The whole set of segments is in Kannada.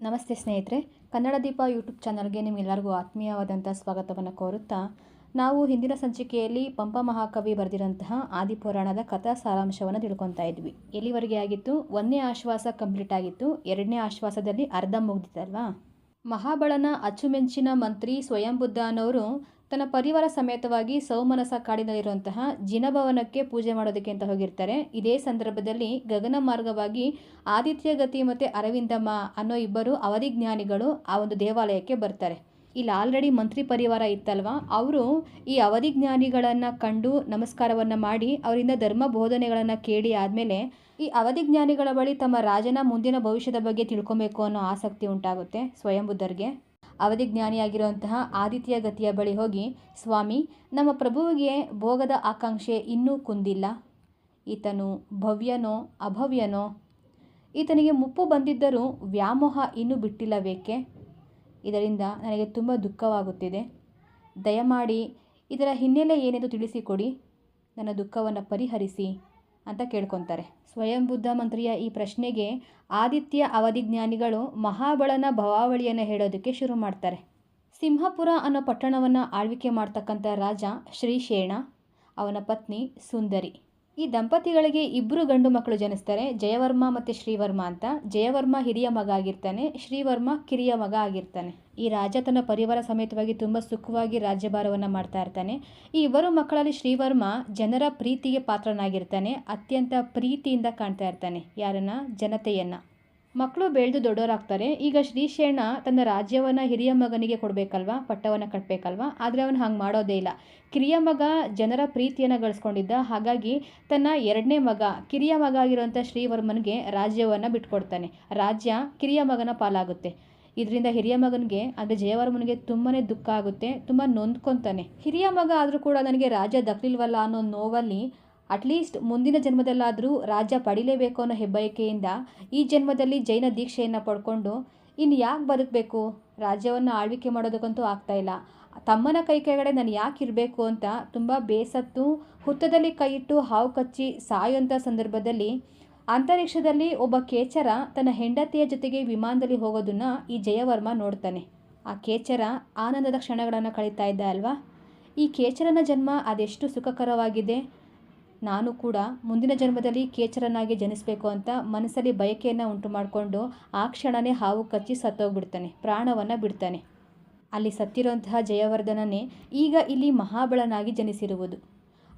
ನಮಸ್ತೆ ಸ್ನೇಹಿತರೆ, ಕನ್ನಡ ದೀಪ ಯೂಟ್ಯೂಬ್ ಚಾನಲ್ಗೆ ನಿಮಗೆಲ್ಲರಿಗೂ ಆತ್ಮೀಯವಾದಂಥ ಸ್ವಾಗತವನ್ನು ಕೋರುತ್ತಾ, ನಾವು ಹಿಂದಿನ ಸಂಚಿಕೆಯಲ್ಲಿ ಪಂಪ ಮಹಾಕವಿ ಬರೆದಿರಂತಹ ಆದಿಪುರಾಣದ ಕಥಾ ಸಾರಾಂಶವನ್ನು ತಿಳ್ಕೊತಾ ಇದ್ವಿ. ಎಲ್ಲಿವರೆಗೆ ಆಗಿತ್ತು? ಒಂದನೇ ಆಶ್ವಾಸ ಕಂಪ್ಲೀಟ್ ಆಗಿತ್ತು. ಎರಡನೇ ಆಶ್ವಾಸದಲ್ಲಿ ಅರ್ಧ ಮುಗ್ದಿತ್ತಲ್ವಾ? ಮಹಾಬಳನ ಅಚ್ಚುಮೆಂಚಿನ ಮಂತ್ರಿ ಸ್ವಯಂಬುದ್ಧ ಅನ್ನೋರು ತನ್ನ ಪರಿವಾರ ಸಮೇತವಾಗಿ ಸೌಮನಸ ಕಾಡಿನಲ್ಲಿರುವಂತಹ ಜಿನಭವನಕ್ಕೆ ಪೂಜೆ ಮಾಡೋದಕ್ಕೆ ಅಂತ ಹೋಗಿರ್ತಾರೆ. ಇದೇ ಸಂದರ್ಭದಲ್ಲಿ ಗಗನ ಮಾರ್ಗವಾಗಿ ಆದಿತ್ಯಗತಿ ಮತ್ತು ಅರವಿಂದಮ್ಮ ಅನ್ನೋ ಇಬ್ಬರು ಅವಧಿಜ್ಞಾನಿಗಳು ಆ ಒಂದು ದೇವಾಲಯಕ್ಕೆ ಬರ್ತಾರೆ. ಇಲ್ಲಿ ಆಲ್ರೆಡಿ ಮಂತ್ರಿ ಪರಿವಾರ ಇತ್ತಲ್ವ? ಅವರು ಈ ಅವಧಿಜ್ಞಾನಿಗಳನ್ನು ಕಂಡು ನಮಸ್ಕಾರವನ್ನು ಮಾಡಿ ಅವರಿಂದ ಧರ್ಮ ಬೋಧನೆಗಳನ್ನು ಕೇಳಿ ಆದಮೇಲೆ ಈ ಅವಧಿಜ್ಞಾನಿಗಳ ಬಳಿ ತಮ್ಮ ರಾಜನ ಮುಂದಿನ ಭವಿಷ್ಯದ ಬಗ್ಗೆ ತಿಳ್ಕೊಬೇಕು ಅನ್ನೋ ಆಸಕ್ತಿ ಉಂಟಾಗುತ್ತೆ ಸ್ವಯಂಬುದ್ಧರಿಗೆ. ಅವಧಿಜ್ಞಾನಿಯಾಗಿರುವಂತಹ ಆದಿತ್ಯ ಗತಿಯ ಬಳಿ ಹೋಗಿ, ಸ್ವಾಮಿ, ನಮ್ಮ ಪ್ರಭುವಿಗೆ ಭೋಗದ ಆಕಾಂಕ್ಷೆ ಇನ್ನೂ ಕುಂದಿಲ್ಲ. ಈತನು ಭವ್ಯನೋ ಅಭವ್ಯನೋ? ಈತನಿಗೆ ಮುಪ್ಪು ಬಂದಿದ್ದರೂ ವ್ಯಾಮೋಹ ಇನ್ನೂ ಬಿಟ್ಟಿಲ್ಲಬೇಕೆ ಇದರಿಂದ ನನಗೆ ತುಂಬ ದುಃಖವಾಗುತ್ತಿದೆ. ದಯಮಾಡಿ ಇದರ ಹಿನ್ನೆಲೆ ಏನೆಂದು ತಿಳಿಸಿಕೊಡಿ. ನನ್ನ ದುಃಖವನ್ನು ಪರಿಹರಿಸಿ. ಅಂತ ಕೇಳ್ಕೊತಾರೆ. ಸ್ವಯಂ ಬುದ್ಧ ಮಂತ್ರಿಯ ಈ ಪ್ರಶ್ನೆಗೆ ಆದಿತ್ಯ ಅವಧಿಜ್ಞಾನಿಗಳು ಮಹಾಬಳನ ಭವಾವಳಿಯನ್ನು ಹೇಳೋದಕ್ಕೆ ಶುರು ಮಾಡ್ತಾರೆ. ಸಿಂಹಪುರ ಅನ್ನೋ ಪಟ್ಟಣವನ್ನು ಆಳ್ವಿಕೆ ಮಾಡ್ತಕ್ಕಂಥ ರಾಜ ಶ್ರೀ ಶೇಣ ಅವನ ಪತ್ನಿ ಸುಂದರಿ. ಈ ದಂಪತಿಗಳಿಗೆ ಇಬ್ಬರು ಗಂಡು ಮಕ್ಕಳು ಜನಿಸ್ತಾರೆ. ಜಯವರ್ಮ ಮತ್ತು ಶ್ರೀವರ್ಮ ಅಂತ. ಜಯವರ್ಮ ಹಿರಿಯ ಮಗ ಆಗಿರ್ತಾನೆ, ಶ್ರೀವರ್ಮ ಕಿರಿಯ ಮಗ ಆಗಿರ್ತಾನೆ. ಈ ರಾಜ ತನ್ನ ಪರಿವಾರ ಸಮೇತವಾಗಿ ತುಂಬ ಸುಖವಾಗಿ ರಾಜ್ಯಭಾರವನ್ನು ಮಾಡ್ತಾ ಇರ್ತಾನೆ. ಈ ಇಬ್ಬರು ಮಕ್ಕಳಲ್ಲಿ ಶ್ರೀವರ್ಮ ಜನರ ಪ್ರೀತಿಗೆ ಪಾತ್ರನಾಗಿರ್ತಾನೆ, ಅತ್ಯಂತ ಪ್ರೀತಿಯಿಂದ ಕಾಣ್ತಾ ಇರ್ತಾನೆ. ಯಾರನ್ನ? ಜನತೆಯನ್ನ. ಮಕ್ಕಳು ಬೆಳೆದು ದೊಡ್ಡವರಾಗ್ತಾರೆ. ಈಗ ಶ್ರೀಶೇಣ ತನ್ನ ರಾಜ್ಯವನ್ನು ಹಿರಿಯ ಮಗನಿಗೆ ಕೊಡಬೇಕಲ್ವಾ? ಪಟ್ಟವನ್ನು ಕಟ್ಟಬೇಕಲ್ವಾ ಆದರೆ ಅವನು ಹಂಗೆ ಮಾಡೋದೇ ಇಲ್ಲ. ಕಿರಿಯ ಮಗ ಜನರ ಪ್ರೀತಿಯನ್ನು ಗಳಿಸ್ಕೊಂಡಿದ್ದ. ಹಾಗಾಗಿ ತನ್ನ ಎರಡನೇ ಮಗ, ಕಿರಿಯ ಮಗ ಆಗಿರುವಂಥ ಶ್ರೀವರ್ಮನ್ಗೆ ರಾಜ್ಯವನ್ನು ಬಿಟ್ಕೊಡ್ತಾನೆ. ರಾಜ್ಯ ಕಿರಿಯ ಮಗನ ಪಾಲಾಗುತ್ತೆ. ಇದರಿಂದ ಹಿರಿಯ ಮಗನಿಗೆ, ಅಂದರೆ ಜಯವರ್ಮನಿಗೆ ತುಂಬಾ ದುಃಖ ಆಗುತ್ತೆ, ತುಂಬ ನೊಂದ್ಕೊತಾನೆ. ಹಿರಿಯ ಮಗ ಆದರೂ ಕೂಡ ನನಗೆ ರಾಜ್ಯ ದಕ್ಕಲಿಲ್ವಲ್ಲ ಅನ್ನೋ ನೋವಲ್ಲಿ ಅಟ್ಲೀಸ್ಟ್ ಮುಂದಿನ ಜನ್ಮದಲ್ಲಾದರೂ ರಾಜ್ಯ ಪಡಿಲೇಬೇಕು ಅನ್ನೋ ಹೆಬ್ಬಯಕೆಯಿಂದ ಈ ಜನ್ಮದಲ್ಲಿ ಜೈನ ದೀಕ್ಷೆಯನ್ನು ಪಡ್ಕೊಂಡು ಇನ್ನು ಯಾಕೆ ಬದುಕಬೇಕು? ರಾಜ್ಯವನ್ನು ಆಳ್ವಿಕೆ ಮಾಡೋದಕ್ಕಂತೂ ಆಗ್ತಾ ಇಲ್ಲ. ತಮ್ಮನ ಕೈ ಕೆಳಗಡೆ ನಾನು ಯಾಕೆ ಇರಬೇಕು ಅಂತ ತುಂಬ ಬೇಸತ್ತು ಹುತ್ತದಲ್ಲಿ ಕೈ ಇಟ್ಟು ಹಾವು ಕಚ್ಚಿ ಸಾಯುವಂಥ ಸಂದರ್ಭದಲ್ಲಿ ಅಂತರಿಕ್ಷದಲ್ಲಿ ಒಬ್ಬ ಕೇಚರ ತನ್ನ ಹೆಂಡತಿಯ ಜೊತೆಗೆ ವಿಮಾನದಲ್ಲಿ ಹೋಗೋದನ್ನು ಈ ಜಯವರ್ಮ ನೋಡ್ತಾನೆ. ಆ ಕೇಚರ ಆನಂದದ ಕ್ಷಣಗಳನ್ನು ಕಳೀತಾ ಇದ್ದ ಅಲ್ವಾ? ಈ ಕೇಚರನ ಜನ್ಮ ಅದೆಷ್ಟು ಸುಖಕರವಾಗಿದೆ? ನಾನು ಕೂಡ ಮುಂದಿನ ಜನ್ಮದಲ್ಲಿ ಕೇಚರನಾಗಿ ಜನಿಸಬೇಕು ಅಂತ ಮನಸ್ಸಲ್ಲಿ ಬಯಕೆಯನ್ನು ಉಂಟು ಮಾಡಿಕೊಂಡು ಆ ಕ್ಷಣನೇ ಹಾವು ಕಚ್ಚಿ ಸತ್ತೋಗ್ಬಿಡ್ತಾನೆ, ಪ್ರಾಣವನ್ನು ಬಿಡ್ತಾನೆ. ಅಲ್ಲಿ ಸತ್ತಿರುವಂತಹ ಜಯವರ್ಧನನೇ ಈಗ ಇಲ್ಲಿ ಮಹಾಬಳನಾಗಿ ಜನಿಸಿರುವುದು.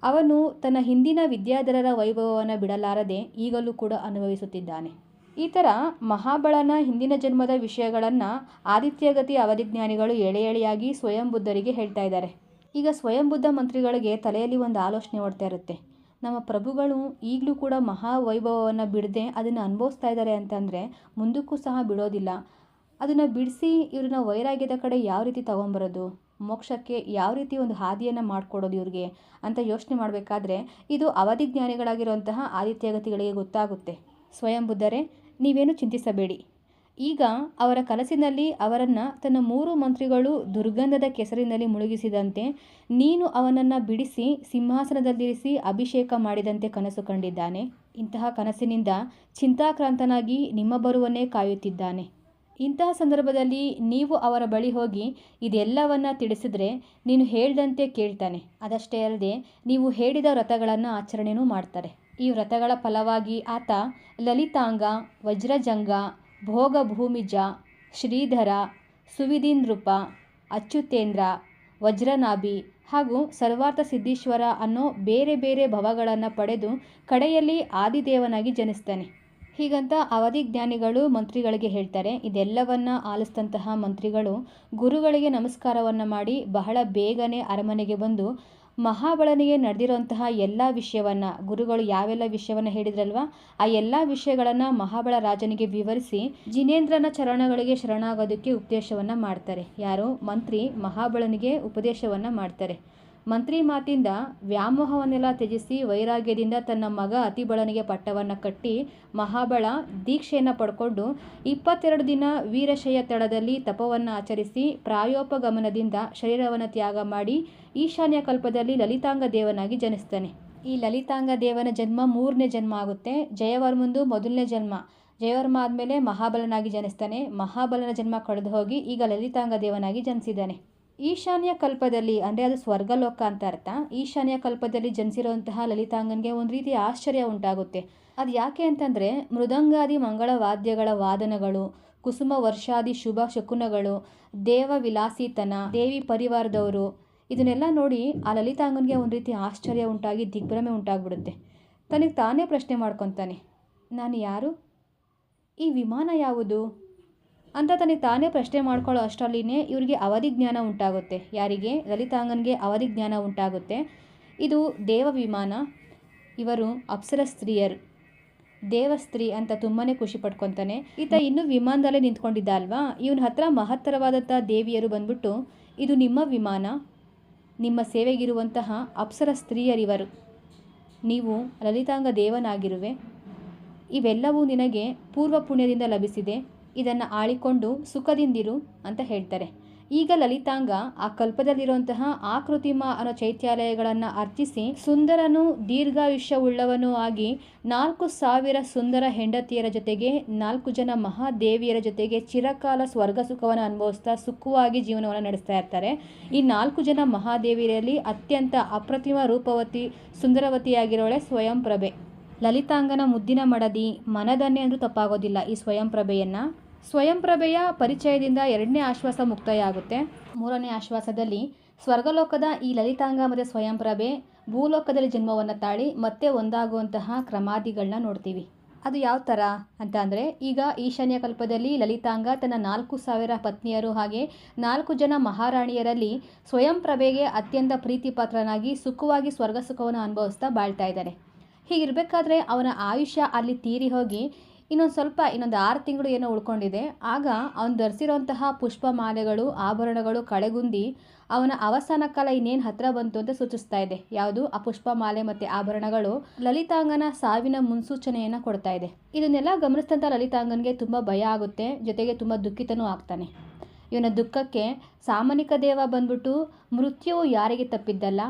ಅವನು ತನ್ನ ಹಿಂದಿನ ವಿದ್ಯಾಧರರ ವೈಭವವನ್ನು ಬಿಡಲಾರದೆ ಈಗಲೂ ಕೂಡ ಅನುಭವಿಸುತ್ತಿದ್ದಾನೆ. ಈ ಥರ ಮಹಾಬಳನ ಹಿಂದಿನ ಜನ್ಮದ ವಿಷಯಗಳನ್ನು ಆದಿತ್ಯಗತಿ ಅವಧಿಜ್ಞಾನಿಗಳು ಎಳೆ ಎಳೆಯಾಗಿ ಸ್ವಯಂ ಬುದ್ಧರಿಗೆ ಹೇಳ್ತಾ ಇದ್ದಾರೆ. ಈಗ ಸ್ವಯಂ ಬುದ್ಧ ಮಂತ್ರಿಗಳಿಗೆ ತಲೆಯಲ್ಲಿ ಒಂದು ಆಲೋಚನೆ ಓಡ್ತಾ ಇರುತ್ತೆ. ನಮ್ಮ ಪ್ರಭುಗಳು ಈಗಲೂ ಕೂಡ ಮಹಾ ವೈಭವವನ್ನು ಬಿಡದೆ ಅದನ್ನು ಅನುಭವಿಸ್ತಾ ಇದ್ದಾರೆ ಅಂತಂದರೆ ಮುಂದಕ್ಕೂ ಸಹ ಬಿಡೋದಿಲ್ಲ. ಅದನ್ನು ಬಿಡಿಸಿ ಇವ್ರನ್ನ ವೈರಾಗ್ಯದ ಕಡೆ ಯಾವ ರೀತಿ ತೊಗೊಂಬರೋದು? ಮೋಕ್ಷಕ್ಕೆ ಯಾವ ರೀತಿ ಒಂದು ಹಾದಿಯನ್ನು ಮಾಡಿಕೊಡೋದು ಇವ್ರಿಗೆ ಅಂತ ಯೋಚನೆ ಮಾಡಬೇಕಾದ್ರೆ ಇದು ಅವಧಿ ಜ್ಞಾನಿಗಳಾಗಿರುವಂತಹ ಆದಿತ್ಯಗತಿಗಳಿಗೆ ಗೊತ್ತಾಗುತ್ತೆ. ಸ್ವಯಂ ಬುದ್ಧರೇ, ನೀವೇನು ಚಿಂತಿಸಬೇಡಿ. ಈಗ ಅವರ ಕನಸಿನಲ್ಲಿ ಅವರನ್ನು ತನ್ನ ಮೂರು ಮಂತ್ರಿಗಳು ದುರ್ಗಂಧದ ಕೆಸರಿನಲ್ಲಿ ಮುಳುಗಿಸಿದಂತೆ ನೀನು ಅವನನ್ನು ಬಿಡಿಸಿ ಸಿಂಹಾಸನದಲ್ಲಿರಿಸಿ ಅಭಿಷೇಕ ಮಾಡಿದಂತೆ ಕನಸು ಕಂಡಿದ್ದಾನೆ. ಇಂತಹ ಕನಸಿನಿಂದ ಚಿಂತಾಕ್ರಾಂತನಾಗಿ ನಿಮ್ಮ ಬರುವನ್ನೇ ಕಾಯುತ್ತಿದ್ದಾನೆ. ಇಂತಹ ಸಂದರ್ಭದಲ್ಲಿ ನೀವು ಅವರ ಬಳಿ ಹೋಗಿ ಇದೆಲ್ಲವನ್ನ ತಿಳಿಸಿದ್ರೆ ನೀನು ಹೇಳ್ದಂತೆ ಕೇಳ್ತಾನೆ. ಅದಷ್ಟೇ ಅಲ್ಲದೆ ನೀವು ಹೇಳಿದ ವ್ರತಗಳನ್ನು ಆಚರಣೆಯೂ ಮಾಡ್ತಾರೆ. ಈ ವ್ರತಗಳ ಫಲವಾಗಿ ಆತ ಲಲಿತಾಂಗ, ವಜ್ರಜಂಗ ಭೋಗಭೂಮಿಜ ಶ್ರೀಧರ ಸುವಿಧೀನೃಪ ಅಚ್ಯುತೇಂದ್ರ, ವಜ್ರನಾಭಿ ಹಾಗೂ ಸರ್ವಾರ್ಥ ಸಿದ್ಧೀಶ್ವರ ಅನ್ನೋ ಬೇರೆ ಬೇರೆ ಭವಗಳನ್ನು ಪಡೆದು ಕಡೆಯಲ್ಲಿ ಆದಿದೇವನಾಗಿ ಜನಿಸ್ತಾನೆ. ಹೀಗಂತ ಅವಧಿಜ್ಞಾನಿಗಳು ಮಂತ್ರಿಗಳಿಗೆ ಹೇಳ್ತಾರೆ, ಇದೆಲ್ಲವನ್ನ ಆಲಿಸಿದಂತಹ ಮಂತ್ರಿಗಳು ಗುರುಗಳಿಗೆ ನಮಸ್ಕಾರವನ್ನು ಮಾಡಿ ಬಹಳ ಬೇಗನೆ ಅರಮನೆಗೆ ಬಂದು ಮಹಾಬಳನಿಗೆ ನಡೆದಿರುವಂತಹ ಎಲ್ಲ ವಿಷಯವನ್ನು, ಗುರುಗಳು ಯಾವೆಲ್ಲ ವಿಷಯವನ್ನು ಹೇಳಿದ್ರಲ್ವಾ? ಆ ಎಲ್ಲ ವಿಷಯಗಳನ್ನು ಮಹಾಬಳ ರಾಜನಿಗೆ ವಿವರಿಸಿ ಜಿನೇಂದ್ರನ ಚರಣಗಳಿಗೆ ಶರಣಾಗೋದಕ್ಕೆ ಉಪದೇಶವನ್ನು ಮಾಡ್ತಾರೆ. ಯಾರು? ಮಂತ್ರಿ ಮಹಾಬಳನಿಗೆ ಉಪದೇಶವನ್ನು ಮಾಡ್ತಾರೆ. ಮಂತ್ರಿ ಮಾತಿಂದ ವ್ಯಾಮೋಹವನ್ನೆಲ್ಲ ತ್ಯಜಿಸಿ ವೈರಾಗ್ಯದಿಂದ ತನ್ನ ಮಗ ಅತಿಬಳನಿಗೆ ಪಟ್ಟವನ್ನು ಕಟ್ಟಿ ಮಹಾಬಳ ದೀಕ್ಷೆಯನ್ನು ಪಡ್ಕೊಂಡು ಇಪ್ಪತ್ತೆರಡು ದಿನ ವೀರಶಯ ತಳದಲ್ಲಿ ತಪವನ್ನು ಆಚರಿಸಿ ಪ್ರಾಯೋಪಗಮನದಿಂದ ಶರೀರವನ್ನು ತ್ಯಾಗ ಮಾಡಿ ಈಶಾನ್ಯ ಕಲ್ಪದಲ್ಲಿ ಲಲಿತಾಂಗ ದೇವನಾಗಿ ಜನಿಸ್ತಾನೆ. ಈ ಲಲಿತಾಂಗ ದೇವನ ಜನ್ಮ ಮೂರನೇ ಜನ್ಮ ಆಗುತ್ತೆ. ಜಯವರ್ಮಂದು ಮೊದಲನೇ ಜನ್ಮ. ಜಯವರ್ಮ ಆದಮೇಲೆ ಮಹಾಬಲನಾಗಿ ಜನಿಸ್ತಾನೆ. ಮಹಾಬಲನ ಜನ್ಮ ಕಳೆದು ಹೋಗಿ ಈಗ ಲಲಿತಾಂಗ ದೇವನಾಗಿ ಜನಿಸಿದ್ದಾನೆ. ಈಶಾನ್ಯ ಕಲ್ಪದಲ್ಲಿ, ಅಂದರೆ ಅದು ಸ್ವರ್ಗಲೋಕ ಅಂತ ಅರ್ಥ, ಈಶಾನ್ಯ ಕಲ್ಪದಲ್ಲಿ ಜನಿಸಿರುವಂತಹ ಲಲಿತಾಂಗನ್ಗೆ ಒಂದು ರೀತಿ ಆಶ್ಚರ್ಯ ಉಂಟಾಗುತ್ತೆ. ಅದು ಯಾಕೆ ಅಂತಂದರೆ, ಮೃದಂಗಾದಿ ಮಂಗಳ ವಾದ್ಯಗಳ ವಾದನಗಳು, ಕುಸುಮ ವರ್ಷಾದಿ ಶುಭ ಶಕುನಗಳು, ದೇವ ವಿಲಾಸಿತನ, ದೇವಿ ಪರಿವಾರದವರು, ಇದನ್ನೆಲ್ಲ ನೋಡಿ ಆ ಲಲಿತಾಂಗನ್ಗೆ ಒಂದು ರೀತಿ ಆಶ್ಚರ್ಯ ಉಂಟಾಗಿ ದಿಗ್ಭ್ರಮೆ ಉಂಟಾಗ್ಬಿಡುತ್ತೆ. ತನಗೆ ತಾನೇ ಪ್ರಶ್ನೆ ಮಾಡ್ಕೊತಾನೆ, ನಾನು ಯಾರು? ಈ ವಿಮಾನ ಯಾವುದು? ಅಂತ ತನಗೆ ತಾನೇ ಪ್ರಶ್ನೆ ಮಾಡ್ಕೊಳ್ಳೋ ಅಷ್ಟರಲ್ಲಿನೇ ಇವರಿಗೆ ಅವಧಿ ಜ್ಞಾನ ಉಂಟಾಗುತ್ತೆ. ಯಾರಿಗೆ? ಲಲಿತಾಂಗನ್ಗೆ ಅವಧಿ ಜ್ಞಾನ ಉಂಟಾಗುತ್ತೆ. ಇದು ದೇವ ವಿಮಾನ. ಇವರು ಅಪ್ಸರ ಸ್ತ್ರೀಯರು. ದೇವಸ್ತ್ರೀ ಅಂತ ತುಂಬಾ ಖುಷಿ ಪಡ್ಕೊತಾನೆ ಈತ ಇನ್ನೂ ವಿಮಾನದಲ್ಲೇ ನಿಂತ್ಕೊಂಡಿದ್ದ ಅಲ್ವಾ? ಇವನ ಹತ್ರ ಮಹತ್ತರವಾದಂಥ ದೇವಿಯರು ಬಂದ್ಬಿಟ್ಟು, ಇದು ನಿಮ್ಮ ವಿಮಾನ. ನಿಮ್ಮ ಸೇವೆಗಿರುವಂತಹ ಅಪ್ಸರ ಸ್ತ್ರೀಯರಿವರು. ನೀವು ಲಲಿತಾಂಗ ದೇವನಾಗಿರುವೆ. ಇವೆಲ್ಲವೂ ನಿನಗೆ ಪೂರ್ವ ಪುಣ್ಯದಿಂದ ಲಭಿಸಿದೆ. ಇದನ್ನು ಆಳಿಕೊಂಡು ಸುಖದಿಂದಿರು ಅಂತ ಹೇಳ್ತಾರೆ. ಈಗ ಲಲಿತಾಂಗ ಆ ಕಲ್ಪದಲ್ಲಿರುವಂತಹ ಆಕೃತಿಮ ಅನ್ನೋ ಚೈತ್ಯಾಲಯಗಳನ್ನು ಅರ್ಚಿಸಿ ಸುಂದರನು ದೀರ್ಘಾಯುಷ್ಯವುಳ್ಳವನೂ ಆಗಿ ನಾಲ್ಕು ಸಾವಿರ ಸುಂದರ ಹೆಂಡತಿಯರ ಜೊತೆಗೆ ನಾಲ್ಕು ಜನ ಮಹಾದೇವಿಯರ ಜೊತೆಗೆ ಚಿರಕಾಲ ಸ್ವರ್ಗ ಸುಖವನ್ನು ಅನುಭವಿಸ್ತಾ ಸುಖವಾಗಿ ಜೀವನವನ್ನು ನಡೆಸ್ತಾ ಇರ್ತಾರೆ. ಈ ನಾಲ್ಕು ಜನ ಮಹಾದೇವಿಯರಲ್ಲಿ ಅತ್ಯಂತ ಅಪ್ರತಿಮ ರೂಪವತಿ, ಸುಂದರವತಿಯಾಗಿರೋಳೆ ಸ್ವಯಂಪ್ರಭೆ. ಲಲಿತಾಂಗನ ಮುದ್ದಿನ ಮಡದಿ ಮನದನ್ನೇ ಅಂದರೂ ತಪ್ಪಾಗೋದಿಲ್ಲ ಈ ಸ್ವಯಂ ಪ್ರಭೆಯನ್ನು ಸ್ವಯಂ ಪ್ರಭೆಯ ಪರಿಚಯದಿಂದ ಎರಡನೇ ಆಶ್ವಾಸ ಮುಕ್ತಾಯ ಆಗುತ್ತೆ ಮೂರನೇ ಆಶ್ವಾಸದಲ್ಲಿ, ಸ್ವರ್ಗಲೋಕದ ಈ ಲಲಿತಾಂಗ ಮತ್ತು ಸ್ವಯಂಪ್ರಭೆ ಭೂಲೋಕದಲ್ಲಿ ಜನ್ಮವನ್ನು ತಾಳಿ ಮತ್ತೆ ಒಂದಾಗುವಂತಹ ಕ್ರಮಾದಿಗಳನ್ನ ನೋಡ್ತೀವಿ. ಅದು ಯಾವ ಥರ ಅಂತ ಅಂದರೆ, ಈಗ ಈಶಾನ್ಯ ಕಲ್ಪದಲ್ಲಿ ಲಲಿತಾಂಗ ತನ್ನ ನಾಲ್ಕು ಸಾವಿರ ಪತ್ನಿಯರು ಹಾಗೆ ನಾಲ್ಕು ಜನ ಮಹಾರಾಣಿಯರಲ್ಲಿ ಸ್ವಯಂಪ್ರಭೆಗೆ ಅತ್ಯಂತ ಪ್ರೀತಿಪಾತ್ರನಾಗಿ ಸುಖವಾಗಿ ಸ್ವರ್ಗ ಸುಖವನ್ನು ಅನುಭವಿಸ್ತಾ ಬಾಳ್ತಾ ಇದ್ದಾರೆ ಹೀಗಿರಬೇಕಾದ್ರೆ ಅವನ ಆಯುಷ್ಯ ಅಲ್ಲಿ ತೀರಿ ಹೋಗಿ ಇನ್ನೊಂದು ಸ್ವಲ್ಪ, ಇನ್ನೊಂದು ಆರು ತಿಂಗಳು ಏನೋ ಉಳ್ಕೊಂಡಿದೆ. ಆಗ ಅವನು ಧರಿಸಿರೋಂತಹ ಪುಷ್ಪ ಮಾಲೆಗಳು ಆಭರಣಗಳು ಕಳೆಗುಂದಿ ಅವನ ಅವಸಾನ ಕಾಲ ಇನ್ನೇನು ಹತ್ರ ಬಂತು ಅಂತ ಸೂಚಿಸ್ತಾ ಇದೆ. ಯಾವುದು? ಆ ಪುಷ್ಪ ಮಾಲೆ ಮತ್ತು ಆಭರಣಗಳು ಲಲಿತಾಂಗನ ಸಾವಿನ ಮುನ್ಸೂಚನೆಯನ್ನು ಕೊಡ್ತಾ ಇದೆ. ಇದನ್ನೆಲ್ಲ ಗಮನಿಸಿದಂಥ ಲಲಿತಾಂಗನ್ಗೆ ತುಂಬ ಭಯ ಆಗುತ್ತೆ, ಜೊತೆಗೆ ತುಂಬ ದುಃಖಿತನೂ ಆಗ್ತಾನೆ. ಇವನ ದುಃಖಕ್ಕೆ ಸಾಮಾನಿಕ ದೇವ ಬಂದ್ಬಿಟ್ಟು, ಮೃತ್ಯುವು ಯಾರಿಗೆ ತಪ್ಪಿದ್ದಲ್ಲ?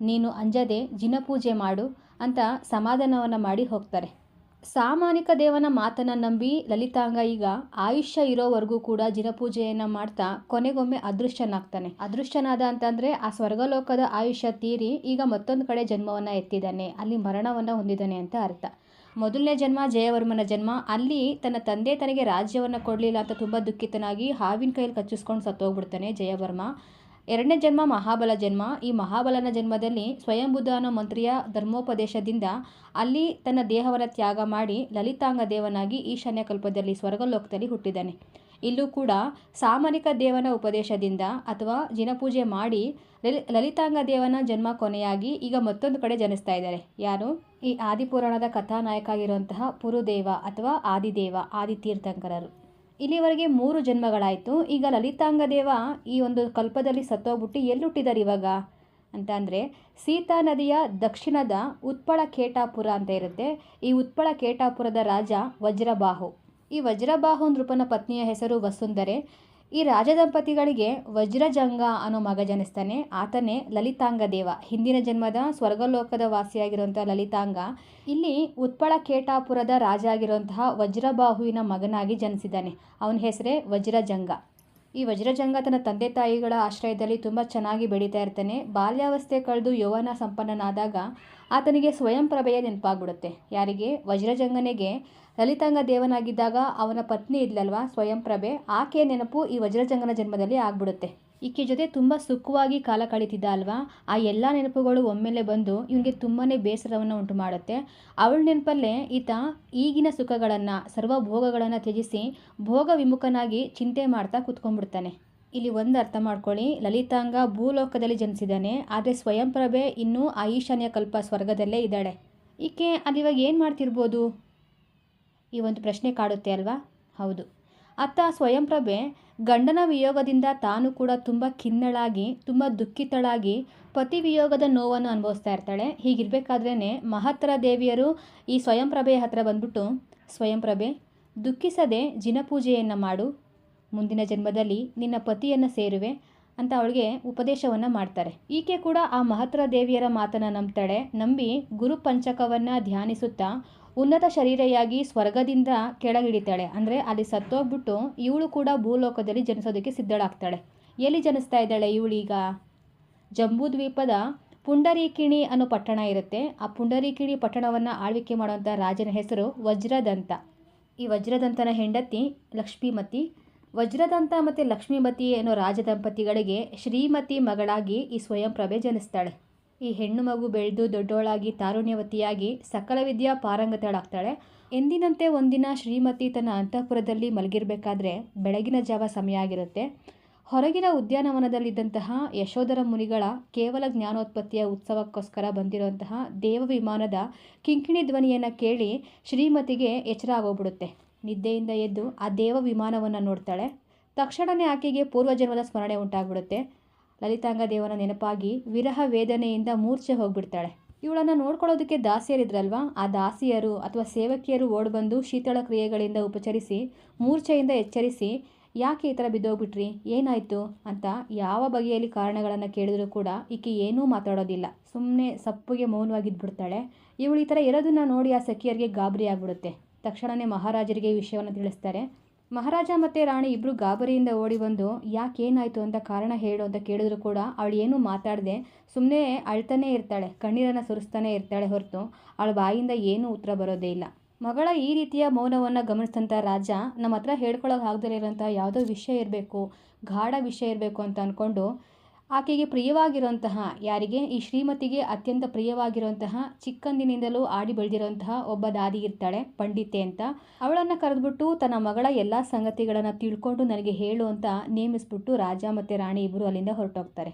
ನೀನು ಅಂಜದೆ, ಜಿನಪೂಜೆ ಮಾಡು ಅಂತ ಸಮಾಧಾನವನ್ನು ಮಾಡಿ ಹೋಗ್ತಾರೆ. ಸಾಮಾನಿಕ ದೇವನ ಮಾತನ್ನು ನಂಬಿ ಲಲಿತಾಂಗ ಈಗ ಆಯುಷ್ಯ ಇರೋವರೆಗೂ ಕೂಡ ಜಿನಪೂಜೆಯನ್ನು ಮಾಡ್ತಾ ಕೊನೆಗೊಮ್ಮೆ ಅದೃಶ್ಯನಾಗ್ತಾನೆ ಅದೃಶ್ಯನಾದ ಅಂತಂದರೆ ಆ ಸ್ವರ್ಗಲೋಕದ ಆಯುಷ್ಯ ತೀರಿ ಈಗ ಮತ್ತೊಂದು ಕಡೆ ಜನ್ಮವನ್ನು ಎತ್ತಿದ್ದಾನೆ. ಅಲ್ಲಿ ಮರಣವನ್ನು ಹೊಂದಿದ್ದಾನೆ ಅಂತ ಅರ್ಥ. ಮೊದಲನೇ ಜನ್ಮ ಜಯವರ್ಮನ ಜನ್ಮ. ಅಲ್ಲಿ ತನ್ನ ತಂದೆ ತನಗೆ ರಾಜ್ಯವನ್ನು ಕೊಡಲಿಲ್ಲ ಅಂತ ತುಂಬ ದುಃಖಿತನಾಗಿ ಹಾವಿನ ಕೈಯಲ್ಲಿ ಕಚ್ಚಿಸ್ಕೊಂಡು ಸತ್ತೋಗ್ಬಿಡ್ತಾನೆ ಜಯವರ್ಮ. ಎರಡನೇ ಜನ್ಮ ಮಹಾಬಲ ಜನ್ಮ. ಈ ಮಹಾಬಲನ ಜನ್ಮದಲ್ಲಿ ಸ್ವಯಂ ಅನ್ನೋ ಮಂತ್ರಿಯ ಧರ್ಮೋಪದೇಶದಿಂದ ಅಲ್ಲಿ ತನ್ನ ದೇಹವನ್ನು ತ್ಯಾಗ ಮಾಡಿ ಲಲಿತಾಂಗ ದೇವನಾಗಿ ಈಶಾನ್ಯ ಕಲ್ಪದಲ್ಲಿ ಸ್ವರ್ಗಲೋಕದಲ್ಲಿ ಹುಟ್ಟಿದ್ದಾನೆ. ಇಲ್ಲೂ ಕೂಡ ಸಾಮಾನಿಕ ದೇವನ ಉಪದೇಶದಿಂದ ಅಥವಾ ಜಿನಪೂಜೆ ಮಾಡಿ ಲಲಿ ಲಲಿತಾಂಗ ದೇವನ ಜನ್ಮ ಕೊನೆಯಾಗಿ ಈಗ ಮತ್ತೊಂದು ಕಡೆ ಜನಿಸ್ತಾ ಇದ್ದಾರೆ. ಯಾರು? ಈ ಆದಿಪುರಾಣದ ಕಥಾನಾಯಕ ಆಗಿರುವಂತಹ ಪುರುದೇವ ಅಥವಾ ಆದಿದೇವ, ಆದಿತೀರ್ಥಂಕರರು. ಇಲ್ಲಿವರೆಗೆ ಮೂರು ಜನ್ಮಗಳಾಯಿತು. ಈಗ ಲಲಿತಾಂಗದೇವ ಈ ಒಂದು ಕಲ್ಪದಲ್ಲಿ ಸತ್ತೋಗ್ಬಿಟ್ಟು ಎಲ್ಲಿ ಹುಟ್ಟಿದ್ದಾರೆ ಇವಾಗ? ಅಂತ ಅಂದರೆ ಸೀತಾ ನದಿಯ ದಕ್ಷಿಣದ ಉತ್ಪಳ ಕೇಟಾಪುರ ಅಂತ ಇರುತ್ತೆ. ಈ ಉತ್ಪಳ ಕೇಟಾಪುರದ ರಾಜ ವಜ್ರಬಾಹು. ಈ ವಜ್ರಬಾಹು ನೃಪನ ಪತ್ನಿಯ ಹೆಸರು ವಸುಂಧರೆ. ಈ ರಾಜದಂಪತಿಗಳಿಗೆ ವಜ್ರಜಂಗ ಅನ್ನೋ ಮಗ ಜನಿಸ್ತಾನೆ. ಆತನೇ ಲಲಿತಾಂಗ ದೇವ. ಹಿಂದಿನ ಜನ್ಮದ ಸ್ವರ್ಗಲೋಕದ ವಾಸಿಯಾಗಿರುವಂಥ ಲಲಿತಾಂಗ ಇಲ್ಲಿ ಉತ್ಪಳ ಕೇಟಾಪುರದ ರಾಜ ಆಗಿರುವಂತಹ ವಜ್ರಬಾಹುವಿನ ಮಗನಾಗಿ ಜನಿಸಿದ್ದಾನೆ. ಅವನ ಹೆಸರೇ ವಜ್ರಜಂಗ. ಈ ವಜ್ರಜಂಗ ತನ್ನ ತಂದೆ ತಾಯಿಗಳ ಆಶ್ರಯದಲ್ಲಿ ತುಂಬ ಚೆನ್ನಾಗಿ ಬೆಳೀತಾ ಇರ್ತಾನೆ. ಬಾಲ್ಯಾವಸ್ಥೆ ಕಳೆದು ಯೌವನ ಸಂಪನ್ನನಾದಾಗ ಆತನಿಗೆ ಸ್ವಯಂ ಪ್ರಭೆಯ ನೆನಪಾಗ್ಬಿಡುತ್ತೆ. ಯಾರಿಗೆ? ವಜ್ರಜಂಗನಿಗೆ ಲಲಿತಾಂಗ ದೇವನಾಗಿದ್ದಾಗ ಅವನ ಪತ್ನಿ ಇದ್ಲಲ್ವಾ? ಸ್ವಯಂ ಪ್ರಭೆ. ಆಕೆಯ ನೆನಪು ಈ ವಜ್ರಜಂಗನ ಜನ್ಮದಲ್ಲಿ ಆಗ್ಬಿಡುತ್ತೆ. ಈಕೆ ಜೊತೆ ತುಂಬ ಸುಖವಾಗಿ ಕಾಲ ಕಳೀತಿದ್ದ ಅಲ್ವಾ? ಆ ಎಲ್ಲ ನೆನಪುಗಳು ಒಮ್ಮೆಲೆ ಬಂದು ಇವನಿಗೆ ತುಂಬಾ ಬೇಸರವನ್ನು ಉಂಟು ಮಾಡುತ್ತೆ. ಅವಳ ನೆನಪಲ್ಲೇ ಈತ ಈಗಿನ ಸುಖಗಳನ್ನು ಸರ್ವ ಭೋಗಗಳನ್ನು ತ್ಯಜಿಸಿ ಭೋಗ ವಿಮುಖನಾಗಿ ಚಿಂತೆ ಮಾಡ್ತಾ ಕೂತ್ಕೊಂಡ್ಬಿಡ್ತಾನೆ. ಇಲ್ಲಿ ಒಂದು ಅರ್ಥ ಮಾಡ್ಕೊಳ್ಳಿ. ಲಲಿತಾಂಗ ಭೂಲೋಕದಲ್ಲಿ ಜನಿಸಿದ್ದಾನೆ. ಆದರೆ ಸ್ವಯಂಪ್ರಭೆ ಇನ್ನೂ ಆ ಈಶಾನ್ಯ ಕಲ್ಪ ಸ್ವರ್ಗದಲ್ಲೇ ಇದ್ದಾಳೆ. ಈಕೆ ಅಲ್ಲಿವಾಗ ಏನು ಮಾಡ್ತಿರ್ಬೋದು? ಈ ಒಂದು ಪ್ರಶ್ನೆ ಕಾಡುತ್ತೆ ಅಲ್ವಾ? ಹೌದು. ಅತ್ತ ಸ್ವಯಂಪ್ರಭೆ ಗಂಡನ ವಿಯೋಗದಿಂದ ತಾನು ಕೂಡ ತುಂಬ ಖಿನ್ನಳಾಗಿ, ತುಂಬ ದುಃಖಿತಳಾಗಿ ಪತಿ ವಿಯೋಗದ ನೋವನ್ನು ಅನುಭವಿಸ್ತಾ ಇರ್ತಾಳೆ. ಹೀಗಿರಬೇಕಾದ್ರೇ ಮಹತ್ತರ ದೇವಿಯರು ಈ ಸ್ವಯಂಪ್ರಭೆಯ ಹತ್ರ ಬಂದ್ಬಿಟ್ಟು, ಸ್ವಯಂಪ್ರಭೆ, ದುಃಖಿಸದೆ ಜಿನಪೂಜೆಯನ್ನು ಮಾಡು. ಮುಂದಿನ ಜನ್ಮದಲ್ಲಿ ನಿನ್ನ ಪತಿಯನ್ನು ಸೇರುವೆ ಅಂತ ಅವಳಿಗೆ ಉಪದೇಶವನ್ನು ಮಾಡ್ತಾರೆ. ಈಕೆ ಕೂಡ ಆ ಮಹತ್ತರ ದೇವಿಯರ ಮಾತನ್ನು ನಂಬ್ತಾಳೆ. ನಂಬಿ ಗುರು ಪಂಚಕವನ್ನು ಧ್ಯಾನಿಸುತ್ತಾ ಉನ್ನತ ಶರೀರೆಯಾಗಿ ಸ್ವರ್ಗದಿಂದ ಕೆಳಗಿಳಿತಾಳೆ. ಅಂದರೆ ಅಲ್ಲಿ ಸತ್ತೋಗ್ಬಿಟ್ಟು ಇವಳು ಕೂಡ ಭೂಲೋಕದಲ್ಲಿ ಜನಿಸೋದಕ್ಕೆ ಸಿದ್ಧಳಾಗ್ತಾಳೆ. ಎಲ್ಲಿ ಜನಿಸ್ತಾ ಇದ್ದಾಳೆ ಇವಳೀಗ? ಜಂಬೂದ್ವೀಪದ ಪುಂಡರೀಕಿಣಿ ಅನ್ನೋ ಪಟ್ಟಣ ಇರುತ್ತೆ. ಆ ಪುಂಡರೀಕಿಣಿ ಪಟ್ಟಣವನ್ನು ಆಳ್ವಿಕೆ ಮಾಡುವಂಥ ರಾಜನ ಹೆಸರು ವಜ್ರದಂತ. ಈ ವಜ್ರದಂತನ ಹೆಂಡತಿ ಲಕ್ಷ್ಮೀಮತಿ. ವಜ್ರದಂತ ಮತ್ತು ಲಕ್ಷ್ಮೀಮತಿ ಅನ್ನೋ ರಾಜದಂಪತಿಗಳಿಗೆ ಶ್ರೀಮತಿ ಮಗಳಾಗಿ ಈ ಸ್ವಯಂ ಪ್ರಭೆ ಜನಿಸ್ತಾಳೆ. ಈ ಹೆಣ್ಣು ಮಗು ಬೆಳೆದು ದೊಡ್ಡೋಳಾಗಿ ತಾರುಣ್ಯವತಿಯಾಗಿ ಸಕಲ ವಿದ್ಯಾ ಪಾರಂಗತಳಾಗ್ತಾಳೆ. ಎಂದಿನಂತೆ ಒಂದಿನ ಶ್ರೀಮತಿ ತನ್ನ ಅಂತಃಪುರದಲ್ಲಿ ಮಲಗಿರಬೇಕಾದ್ರೆ ಬೆಳಗಿನ ಜಾವ ಸಮಯ ಆಗಿರುತ್ತೆ. ಹೊರಗಿನ ಉದ್ಯಾನವನದಲ್ಲಿದ್ದಂತಹ ಯಶೋಧರ ಮುನಿಗಳ ಕೇವಲ ಜ್ಞಾನೋತ್ಪತ್ತಿಯ ಉತ್ಸವಕ್ಕೋಸ್ಕರ ಬಂದಿರುವಂತಹ ದೇವ ವಿಮಾನದ ಕಿಂಕಿಣಿ ಧ್ವನಿಯನ್ನು ಕೇಳಿ ಶ್ರೀಮತಿಗೆ ಎಚ್ಚರ ಆಗೋಗ್ಬಿಡುತ್ತೆ. ನಿದ್ದೆಯಿಂದ ಎದ್ದು ಆ ದೇವ ವಿಮಾನವನ್ನು ನೋಡ್ತಾಳೆ. ತಕ್ಷಣವೇ ಆಕೆಗೆ ಪೂರ್ವಜನ್ಮದ ಸ್ಮರಣೆ ಉಂಟಾಗ್ಬಿಡುತ್ತೆ. ಲಲಿತಾಂಗ ದೇವನ ನೆನಪಾಗಿ ವಿರಹ ವೇದನೆಯಿಂದ ಮೂರ್ಛೆ ಹೋಗ್ಬಿಡ್ತಾಳೆ. ಇವಳನ್ನು ನೋಡ್ಕೊಳ್ಳೋದಕ್ಕೆ ದಾಸಿಯರಿದ್ರಲ್ವಾ? ಆ ದಾಸಿಯರು ಅಥವಾ ಸೇವಕಿಯರು ಓಡ್ಬಂದು ಶೀತಳ ಕ್ರಿಯೆಗಳಿಂದ ಉಪಚರಿಸಿ, ಮೂರ್ಛೆಯಿಂದ ಎಚ್ಚರಿಸಿ, ಯಾಕೆ ಈ ಥರ ಬಿದ್ದೋಗ್ಬಿಟ್ರಿ? ಏನಾಯಿತು? ಅಂತ ಯಾವ ಬಗೆಯಲ್ಲಿ ಕಾರಣಗಳನ್ನು ಕೇಳಿದರೂ ಕೂಡ ಈಕೆ ಏನೂ ಮಾತಾಡೋದಿಲ್ಲ. ಸುಮ್ಮನೆ ಸಪ್ಪುಗೆ ಮೌನವಾಗಿದ್ಬಿಡ್ತಾಳೆ. ಇವಳು ಈ ಥರ ಇರೋದನ್ನು ನೋಡಿ ಆ ಸಖಿಯರಿಗೆ ಗಾಬರಿ ಆಗ್ಬಿಡುತ್ತೆ. ತಕ್ಷಣವೇ ಮಹಾರಾಜರಿಗೆ ಈ ವಿಷಯವನ್ನು ತಿಳಿಸ್ತಾರೆ. ಮಹಾರಾಜ ಮತ್ತು ರಾಣಿ ಇಬ್ಬರು ಗಾಬರಿಯಿಂದ ಓಡಿ ಬಂದು ಯಾಕೆ ಏನಾಯಿತು ಅಂತ ಕಾರಣ ಹೇಳು ಅಂತ ಕೇಳಿದ್ರು ಕೂಡ ಅವಳು ಏನೂ ಮಾತಾಡದೆ ಸುಮ್ಮನೆ ಅಳ್ತಾನೇ ಇರ್ತಾಳೆ, ಕಣ್ಣೀರನ್ನು ಸುರಿಸ್ತಾನೆ ಇರ್ತಾಳೆ ಹೊರತು. ಅವಳ ಬಾಯಿಂದ ಏನೂ ಉತ್ತರ ಬರೋದೇ ಇಲ್ಲ. ಮಗಳ ಈ ರೀತಿಯ ಮೌನವನ್ನು ಗಮನಿಸಿದಂಥ ರಾಜ ನಮ್ಮ ಹತ್ರ ಹೇಳ್ಕೊಳ್ಳೋಕೆ ಆಗದೇ ಇರೋಂಥ ಯಾವುದೋ ವಿಷಯ ಇರಬೇಕು, ಗಾಢ ವಿಷಯ ಇರಬೇಕು ಅಂತ ಅಂದ್ಕೊಂಡು ಆಕೆಗೆ ಪ್ರಿಯವಾಗಿರುವಂತಹ, ಯಾರಿಗೆ? ಈ ಶ್ರೀಮತಿಗೆ ಅತ್ಯಂತ ಪ್ರಿಯವಾಗಿರುವಂತಹ, ಚಿಕ್ಕಂದಿನಿಂದಲೂ ಆಡಿ ಬೆಳೆದಿರುವಂತಹ ಒಬ್ಬ ದಾದಿ ಇರ್ತಾಳೆ, ಪಂಡಿತೆ ಅಂತ. ಅವಳನ್ನು ಕರೆದ್ಬಿಟ್ಟು ತನ್ನ ಮಗಳ ಎಲ್ಲ ಸಂಗತಿಗಳನ್ನು ತಿಳ್ಕೊಂಡು ನನಗೆ ಹೇಳು ಅಂತ ನೇಮಿಸ್ಬಿಟ್ಟು ರಾಜ ಮತ್ತು ರಾಣಿ ಇಬ್ಬರು ಅಲ್ಲಿಂದ ಹೊರಟೋಗ್ತಾರೆ.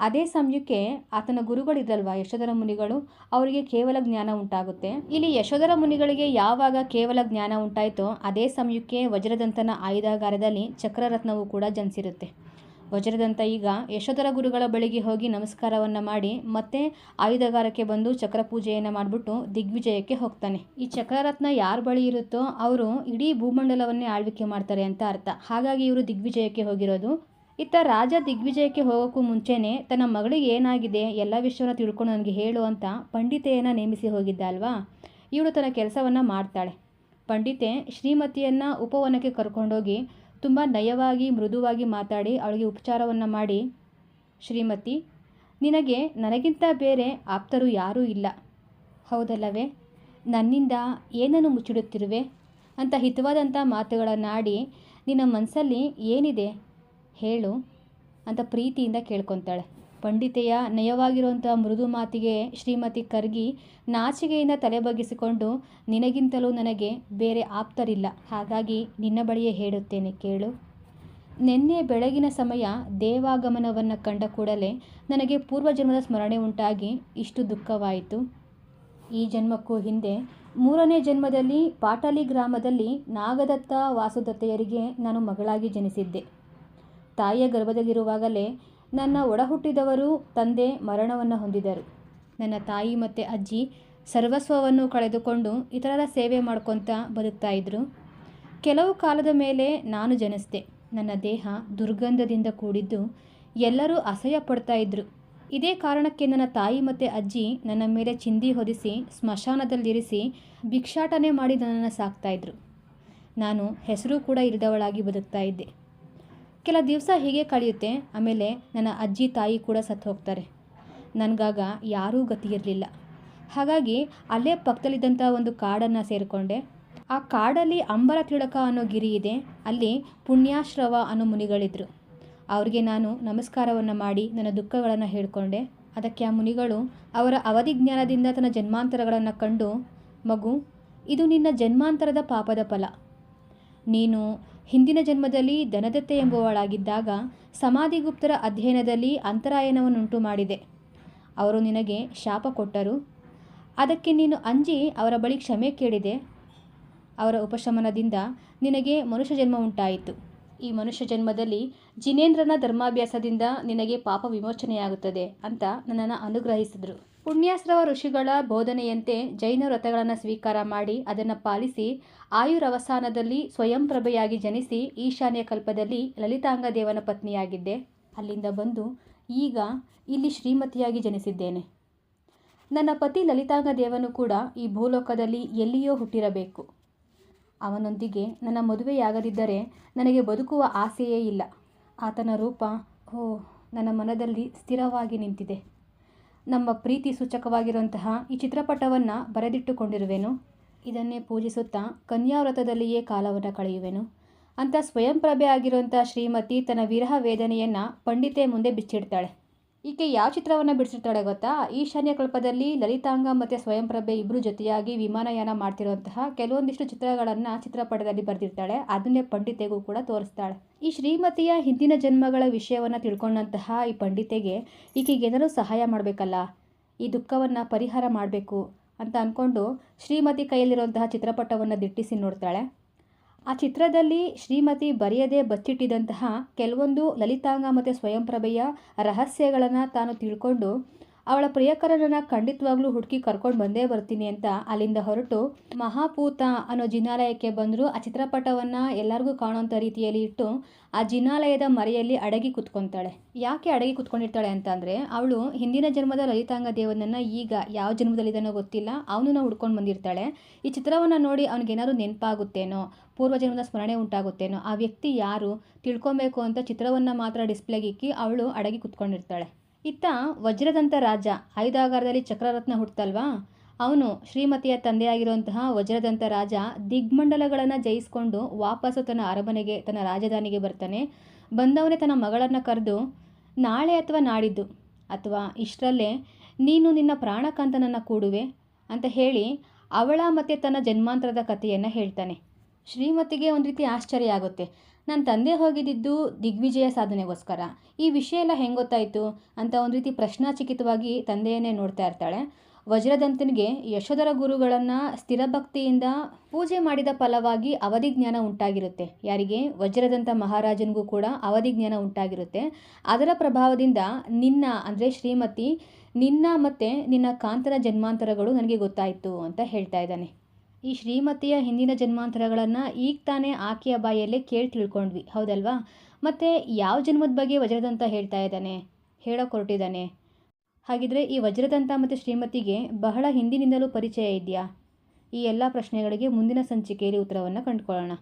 ಅದೇ ಸಮಯಕ್ಕೆ ಆತನ ಗುರುಗಳಿದ್ರಲ್ವಾ ಯಶೋಧರ ಮುನಿಗಳು? ಅವರಿಗೆ ಕೇವಲ ಜ್ಞಾನ ಉಂಟಾಗುತ್ತೆ. ಇಲ್ಲಿ ಯಶೋಧರ ಮುನಿಗಳಿಗೆ ಯಾವಾಗ ಕೇವಲ ಜ್ಞಾನ ಉಂಟಾಯಿತೋ, ಅದೇ ಸಮಯಕ್ಕೆ ವಜ್ರದಂತನ ಆಯುಧಾಗಾರದಲ್ಲಿ ಚಕ್ರರತ್ನವು ಕೂಡ ಜನಿಸಿರುತ್ತೆ. ವಜ್ರದಂತ ಈಗ ಯಶೋಧರ ಗುರುಗಳ ಬಳಿಗೆ ಹೋಗಿ ನಮಸ್ಕಾರವನ್ನು ಮಾಡಿ ಮತ್ತೆ ಆಯುಧಗಾರಕ್ಕೆ ಬಂದು ಚಕ್ರ ಪೂಜೆಯನ್ನು ಮಾಡಿಬಿಟ್ಟು ದಿಗ್ವಿಜಯಕ್ಕೆ ಹೋಗ್ತಾನೆ. ಈ ಚಕ್ರರತ್ನ ಯಾರ ಬಳಿ ಇರುತ್ತೋ ಅವರು ಇಡೀ ಭೂಮಂಡಲವನ್ನೇ ಆಳ್ವಿಕೆ ಮಾಡ್ತಾರೆ ಅಂತ ಅರ್ಥ. ಹಾಗಾಗಿ ಇವರು ದಿಗ್ವಿಜಯಕ್ಕೆ ಹೋಗಿರೋದು. ಇತ್ತ ರಾಜ ದಿಗ್ವಿಜಯಕ್ಕೆ ಹೋಗೋಕ್ಕೂ ಮುಂಚೆನೇ ತನ್ನ ಮಗಳಿಗೆ ಏನಾಗಿದೆ, ಎಲ್ಲ ವಿಷಯವನ್ನು ತಿಳ್ಕೊಂಡು ನನಗೆ ಹೇಳು ಅಂತ ಪಂಡಿತೆಯನ್ನು ನೇಮಿಸಿ ಹೋಗಿದ್ದ ಅಲ್ವಾ? ಇವಳು ತನ್ನ ಕೆಲಸವನ್ನು ಮಾಡ್ತಾಳೆ. ಪಂಡಿತೆ ಶ್ರೀಮತಿಯನ್ನು ಉಪವನಕ್ಕೆ ಕರ್ಕೊಂಡೋಗಿ ತುಂಬ ನಯವಾಗಿ, ಮೃದುವಾಗಿ ಮಾತಾಡಿ ಅವಳಿಗೆ ಉಪಚಾರವನ್ನು ಮಾಡಿ, ಶ್ರೀಮತಿ, ನಿನಗೆ ನನಗಿಂತ ಬೇರೆ ಆಪ್ತರು ಯಾರೂ ಇಲ್ಲ. ಹೌದಲ್ಲವೇ? ನನ್ನಿಂದ ಏನನ್ನು ಮುಚ್ಚಿಡುತ್ತಿರುವೆ? ಅಂತ ಹಿತವಾದಂಥ ಮಾತುಗಳನ್ನಾಡಿ, ನಿನ್ನ ಮನಸ್ಸಲ್ಲಿ ಏನಿದೆ? ಹೇಳು ಅಂತ ಪ್ರೀತಿಯಿಂದ ಕೇಳ್ಕೊತಾಳೆ. ಪಂಡಿತೆಯ ನಯವಾಗಿರುವಂಥ ಮೃದು ಮಾತಿಗೆ ಶ್ರೀಮತಿ ಕರ್ಗಿ ನಾಚಿಗೆಯಿಂದ ತಲೆಬಗ್ಗಿಸಿಕೊಂಡು, ನಿನಗಿಂತಲೂ ನನಗೆ ಬೇರೆ ಆಪ್ತರಿಲ್ಲ. ಹಾಗಾಗಿ ನಿನ್ನ ಬಳಿಯೇ ಹೇಳುತ್ತೇನೆ. ಕೇಳು. ನಿನ್ನೆ ಬೆಳಗಿನ ಸಮಯ ದೇವಾಗಮನವನ್ನು ಕಂಡ ಕೂಡಲೇ ನನಗೆ ಪೂರ್ವಜನ್ಮದ ಸ್ಮರಣೆ ಉಂಟಾಗಿ ಇಷ್ಟು ದುಃಖವಾಯಿತು. ಈ ಜನ್ಮಕ್ಕೂ ಹಿಂದೆ ಮೂರನೇ ಜನ್ಮದಲ್ಲಿ ಪಾಟಲಿ ಗ್ರಾಮದಲ್ಲಿ ನಾಗದತ್ತ ವಾಸುದತ್ತೆಯರಿಗೆ ನಾನು ಮಗಳಾಗಿ ಜನಿಸಿದ್ದೆ. ತಾಯಿಯ ಗರ್ಭದಲ್ಲಿರುವಾಗಲೇ ನನ್ನ ಒಡಹುಟ್ಟಿದವರು ತಂದೆ ಮರಣವನ್ನು ಹೊಂದಿದರು. ನನ್ನ ತಾಯಿ ಮತ್ತು ಅಜ್ಜಿ ಸರ್ವಸ್ವವನ್ನು ಕಳೆದುಕೊಂಡು ಇತರರ ಸೇವೆ ಮಾಡ್ಕೊತಾ ಬದುಕ್ತಾ ಇದ್ದರು ಕೆಲವು ಕಾಲದ ಮೇಲೆ ನಾನು ಜನಿಸಿದೆ. ನನ್ನ ದೇಹ ದುರ್ಗಂಧದಿಂದ ಕೂಡಿದ್ದು ಎಲ್ಲರೂ ಅಸಹ್ಯ ಪಡ್ತಾ ಇದ್ದರು ಇದೇ ಕಾರಣಕ್ಕೆ ನನ್ನ ತಾಯಿ ಮತ್ತು ಅಜ್ಜಿ ನನ್ನ ಮೇಲೆ ಚಿಂದಿ ಹೊದಿಸಿ, ಸ್ಮಶಾನದಲ್ಲಿರಿಸಿ ಭಿಕ್ಷಾಟನೆ ಮಾಡಿ ನನ್ನನ್ನು ಸಾಕ್ತಾಯಿದ್ರು ನಾನು ಹೆಸರು ಕೂಡ ಇಲ್ಲದವಳಾಗಿ ಬದುಕ್ತಾ ಇದ್ದೆ. ಕೆಲ ದಿವಸ ಹೀಗೆ ಕಳೆಯುತ್ತೆ. ಆಮೇಲೆ ನನ್ನ ಅಜ್ಜಿ ತಾಯಿ ಕೂಡ ಸತ್ತು ಹೋಗ್ತಾರೆ. ನನಗಾಗ ಯಾರೂ ಗತಿ ಇರಲಿಲ್ಲ ಹಾಗಾಗಿ ಅಲ್ಲೇ ಪಕ್ಕದಲ್ಲಿದ್ದಂಥ ಒಂದು ಕಾಡನ್ನು ಸೇರಿಕೊಂಡೆ. ಆ ಕಾಡಲ್ಲಿ ಅಂಬರ ತಿಳಕ ಅನ್ನೋ ಗಿರಿ ಇದೆ. ಅಲ್ಲಿ ಪುಣ್ಯಾಶ್ರವ ಅನ್ನೋ ಮುನಿಗಳಿದ್ರು. ಅವ್ರಿಗೆ ನಾನು ನಮಸ್ಕಾರವನ್ನು ಮಾಡಿ ನನ್ನ ದುಃಖಗಳನ್ನು ಹೇಳಿಕೊಂಡೆ. ಅದಕ್ಕೆ ಆ ಮುನಿಗಳು ಅವರ ಅವಧಿ ಜ್ಞಾನದಿಂದ ತನ್ನ ಜನ್ಮಾಂತರಗಳನ್ನು ಕಂಡು, ಮಗು, ಇದು ನಿನ್ನ ಜನ್ಮಾಂತರದ ಪಾಪದ ಫಲ. ನೀನು ಹಿಂದಿನ ಜನ್ಮದಲ್ಲಿ ಧನದತ್ತೆ ಎಂಬುವಳಾಗಿದ್ದಾಗ ಸಮಾಧಿಗುಪ್ತರ ಅಧ್ಯಯನದಲ್ಲಿ ಅಂತರಾಯನವನ್ನುಂಟು ಮಾಡಿದೆ. ಅವರು ನಿನಗೆ ಶಾಪ ಕೊಟ್ಟರು. ಅದಕ್ಕೆ ನೀನು ಅಂಜಿ ಅವರ ಬಳಿ ಕ್ಷಮೆ ಕೇಳಿದೆ. ಅವರ ಉಪಶಮನದಿಂದ ನಿನಗೆ ಮನುಷ್ಯ ಜನ್ಮ ಉಂಟಾಯಿತು. ಈ ಮನುಷ್ಯ ಜನ್ಮದಲ್ಲಿ ಜಿನೇಂದ್ರನ ಧರ್ಮಾಭ್ಯಾಸದಿಂದ ನಿನಗೆ ಪಾಪ ವಿಮೋಚನೆಯಾಗುತ್ತದೆ ಅಂತ ನನ್ನನ್ನು ಅನುಗ್ರಹಿಸಿದರು. ಪುಣ್ಯಾಶ್ರವ ಋಷಿಗಳ ಬೋಧನೆಯಂತೆ ಜೈನ ವ್ರತಗಳನ್ನು ಸ್ವೀಕಾರ ಮಾಡಿ ಅದನ್ನು ಪಾಲಿಸಿ ಆಯುರವಸಾನದಲ್ಲಿ ಸ್ವಯಂಪ್ರಭೆಯಾಗಿ ಜನಿಸಿ ಈಶಾನ್ಯ ಕಲ್ಪದಲ್ಲಿ ಲಲಿತಾಂಗ ದೇವನ ಪತ್ನಿಯಾಗಿದ್ದೆ. ಅಲ್ಲಿಂದ ಬಂದು ಈಗ ಇಲ್ಲಿ ಶ್ರೀಮತಿಯಾಗಿ ಜನಿಸಿದ್ದೇನೆ. ನನ್ನ ಪತಿ ಲಲಿತಾಂಗ ದೇವನು ಕೂಡ ಈ ಭೂಲೋಕದಲ್ಲಿ ಎಲ್ಲಿಯೋ ಹುಟ್ಟಿರಬೇಕು. ಅವನೊಂದಿಗೆ ನನ್ನ ಮದುವೆಯಾಗದಿದ್ದರೆ ನನಗೆ ಬದುಕುವ ಆಸೆಯೇ ಇಲ್ಲ. ಆತನ ರೂಪ ಓ ನನ್ನ ಮನದಲ್ಲಿ ಸ್ಥಿರವಾಗಿ ನಿಂತಿದೆ. ನಮ್ಮ ಪ್ರೀತಿ ಸೂಚಕವಾಗಿರುವಂತಹ ಈ ಚಿತ್ರಪಟವನ್ನು ಬರೆದಿಟ್ಟುಕೊಂಡಿರುವೆನು. ಇದನ್ನೇ ಪೂಜಿಸುತ್ತಾ ಕನ್ಯಾವ್ರತದಲ್ಲಿಯೇ ಕಾಲವನ್ನು ಕಳೆಯುವೆನು. ಅಂತ ಸ್ವಯಂಪ್ರಭೆ ಆಗಿರುವಂಥ ಶ್ರೀಮತಿ ತನ್ನ ವಿರಹ ವೇದನೆಯನ್ನು ಪಂಡಿತೆ ಮುಂದೆ ಬಿಚ್ಚಿಡ್ತಾಳೆ. ಈಕೆ ಯಾವ ಚಿತ್ರವನ್ನು ಬಿಡಿಸಿರ್ತಾಳೆ ಗೊತ್ತಾ? ಈಶಾನ್ಯ ಕಲ್ಪದಲ್ಲಿ ಲಲಿತಾಂಗ ಮತ್ತು ಸ್ವಯಂಪ್ರಭೆ ಇಬ್ಬರು ಜೊತೆಯಾಗಿ ವಿಮಾನಯಾನ ಮಾಡ್ತಿರುವಂತಹ ಕೆಲವೊಂದಿಷ್ಟು ಚಿತ್ರಗಳನ್ನು ಚಿತ್ರಪಟದಲ್ಲಿ ಬರೆದಿರ್ತಾಳೆ. ಅದನ್ನೇ ಪಂಡಿತೆಗೂ ಕೂಡ ತೋರಿಸ್ತಾಳೆ. ಈ ಶ್ರೀಮತಿಯ ಹಿಂದಿನ ಜನ್ಮಗಳ ವಿಷಯವನ್ನು ತಿಳ್ಕೊಂಡಂತಹ ಈ ಪಂಡಿತೆಗೆ ಈಕೆಗೆ ಏನಾದರೂ ಸಹಾಯ ಮಾಡಬೇಕಲ್ಲ? ಈ ದುಃಖವನ್ನು ಪರಿಹಾರ ಮಾಡಬೇಕು ಅಂತ ಅಂದ್ಕೊಂಡು ಶ್ರೀಮತಿ ಕೈಯಲ್ಲಿರುವಂತಹ ಚಿತ್ರಪಟವನ್ನು ದಿಟ್ಟಿಸಿ ನೋಡ್ತಾಳೆ. ಆ ಚಿತ್ರದಲ್ಲಿ ಶ್ರೀಮತಿ ಬರೆಯದೆ ಬಚ್ಚಿಟ್ಟಿದ್ದಂತಹ ಕೆಲವೊಂದು ಲಲಿತಾಂಗ ಮತ್ತು ಸ್ವಯಂಪ್ರಭೆಯ ರಹಸ್ಯಗಳನ್ನು ತಾನು ತಿಳ್ಕೊಂಡು ಅವಳ ಪ್ರಿಯಕರನನ್ನು ಖಂಡಿತವಾಗ್ಲೂ ಹುಡುಕಿ ಕರ್ಕೊಂಡು ಬಂದೇ ಬರ್ತೀನಿ ಅಂತ ಅಲ್ಲಿಂದ ಹೊರಟು ಮಹಾಪೂತ ಅನ್ನೋ ಜಿನಾಲಯಕ್ಕೆ ಬಂದರು. ಆ ಚಿತ್ರಪಟವನ್ನು ಎಲ್ಲರಿಗೂ ಕಾಣೋಂಥ ರೀತಿಯಲ್ಲಿ ಇಟ್ಟು ಆ ಜಿನಾಲಯದ ಮರೆಯಲ್ಲಿ ಅಡಗಿ ಕುತ್ಕೊತಾಳೆ. ಯಾಕೆ ಅಡಗಿ ಕುತ್ಕೊಂಡಿರ್ತಾಳೆ ಅಂತಂದರೆ ಅವಳು ಹಿಂದಿನ ಜನ್ಮದ ಲಲಿತಾಂಗ ದೇವನನ್ನು ಈಗ ಯಾವ ಜನ್ಮದಲ್ಲಿದ್ದಾನೋ ಗೊತ್ತಿಲ್ಲ. ಅವನನ್ನು ಹುಡ್ಕೊಂಡು ಬಂದಿರ್ತಾಳೆ. ಈ ಚಿತ್ರವನ್ನು ನೋಡಿ ಅವ್ನಿಗೇನಾದ್ರು ನೆನಪಾಗುತ್ತೇನೋ, ಪೂರ್ವಜನ್ಮದ ಸ್ಮರಣೆ ಉಂಟಾಗುತ್ತೇನೋ, ಆ ವ್ಯಕ್ತಿ ಯಾರು ತಿಳ್ಕೊಬೇಕು ಅಂತ ಚಿತ್ರವನ್ನು ಮಾತ್ರ ಡಿಸ್ಪ್ಲೇಗೆ ಇಕ್ಕಿ ಅವಳು ಅಡಗಿ ಕುತ್ಕೊಂಡಿರ್ತಾಳೆ. ಇತ್ತ ವಜ್ರದಂತ ರಾಜ ಐದಾಗಾರದಲ್ಲಿ ಚಕ್ರರತ್ನ ಹುಟ್ಟಲ್ವಾ ಅವನು ಶ್ರೀಮತಿಯ ತಂದೆಯಾಗಿರುವಂತಹ ವಜ್ರದಂತ ರಾಜ ದಿಗ್ಮಂಡಲಗಳನ್ನು ಜಯಿಸಿಕೊಂಡು ವಾಪಸ್ಸು ತನ್ನ ಅರಮನೆಗೆ, ತನ್ನ ರಾಜಧಾನಿಗೆ ಬರ್ತಾನೆ. ಬಂದವನೇ ತನ್ನ ಮಗಳನ್ನು ಕರೆದು, ನಾಳೆ ಅಥವಾ ನಾಡಿದ್ದು, ಅಥವಾ ಇಷ್ಟರಲ್ಲೇ ನೀನು ನಿನ್ನ ಪ್ರಾಣಕಾಂತನನ್ನು ಕೂಡುವೆ ಅಂತ ಹೇಳಿ ಅವಳ ಮತ್ತು ತನ್ನ ಜನ್ಮಾಂತರದ ಕಥೆಯನ್ನು ಹೇಳ್ತಾನೆ. ಶ್ರೀಮತಿಗೆ ಒಂದು ರೀತಿ ಆಶ್ಚರ್ಯ ಆಗುತ್ತೆ. ನನ್ನ ತಂದೆ ಹೋಗಿದ್ದಿದ್ದು ದಿಗ್ವಿಜಯ ಸಾಧನೆಗೋಸ್ಕರ. ಈ ವಿಷಯ ಎಲ್ಲ ಹೆಂಗೆ ಗೊತ್ತಾಯಿತು ಅಂತ ಒಂದು ರೀತಿ ಪ್ರಶ್ನಾಚಿಕಿತವಾಗಿ ತಂದೆಯನ್ನೇ ನೋಡ್ತಾ ಇರ್ತಾಳೆ. ವಜ್ರದಂತನಿಗೆ ಯಶೋಧರ ಗುರುಗಳನ್ನು ಸ್ಥಿರಭಕ್ತಿಯಿಂದ ಪೂಜೆ ಮಾಡಿದ ಫಲವಾಗಿ ಅವಧಿ ಜ್ಞಾನ ಉಂಟಾಗಿರುತ್ತೆ. ಯಾರಿಗೆ? ವಜ್ರದಂತ ಮಹಾರಾಜನಿಗೂ ಕೂಡ ಅವಧಿ ಜ್ಞಾನ ಉಂಟಾಗಿರುತ್ತೆ. ಅದರ ಪ್ರಭಾವದಿಂದ ನಿನ್ನ, ಅಂದರೆ ಶ್ರೀಮತಿ, ನಿನ್ನ ಮತ್ತು ನಿನ್ನ ಕಾಂತನ ಜನ್ಮಾಂತರಗಳು ನನಗೆ ಗೊತ್ತಾಯಿತು ಅಂತ ಹೇಳ್ತಾ ಇದ್ದಾನೆ. ಈ ಶ್ರೀಮತಿಯ ಹಿಂದಿನ ಜನ್ಮಾಂತರಗಳನ್ನು ಈಗ ತಾನೇ ಆಕೆಯ ಬಾಯಲ್ಲೇ ಕೇಳಿ ತಿಳ್ಕೊಂಡ್ವಿ, ಹೌದಲ್ವಾ? ಮತ್ತು ಯಾವ ಜನ್ಮದ ಬಗ್ಗೆ ವಜ್ರದಂತ ಹೇಳ್ತಾ ಇದ್ದಾನೆ? ಹೊರಟಿದ್ದಾನೆ ಹಾಗಿದ್ರೆ ಈ ವಜ್ರದಂತ ಮತ್ತು ಶ್ರೀಮತಿಗೆ ಬಹಳ ಹಿಂದಿನಿಂದಲೂ ಪರಿಚಯ ಇದೆಯಾ? ಈ ಎಲ್ಲ ಪ್ರಶ್ನೆಗಳಿಗೆ ಮುಂದಿನ ಸಂಚಿಕೆಯಲ್ಲಿ ಉತ್ತರವನ್ನು ಕಂಡುಕೊಳ್ಳೋಣ.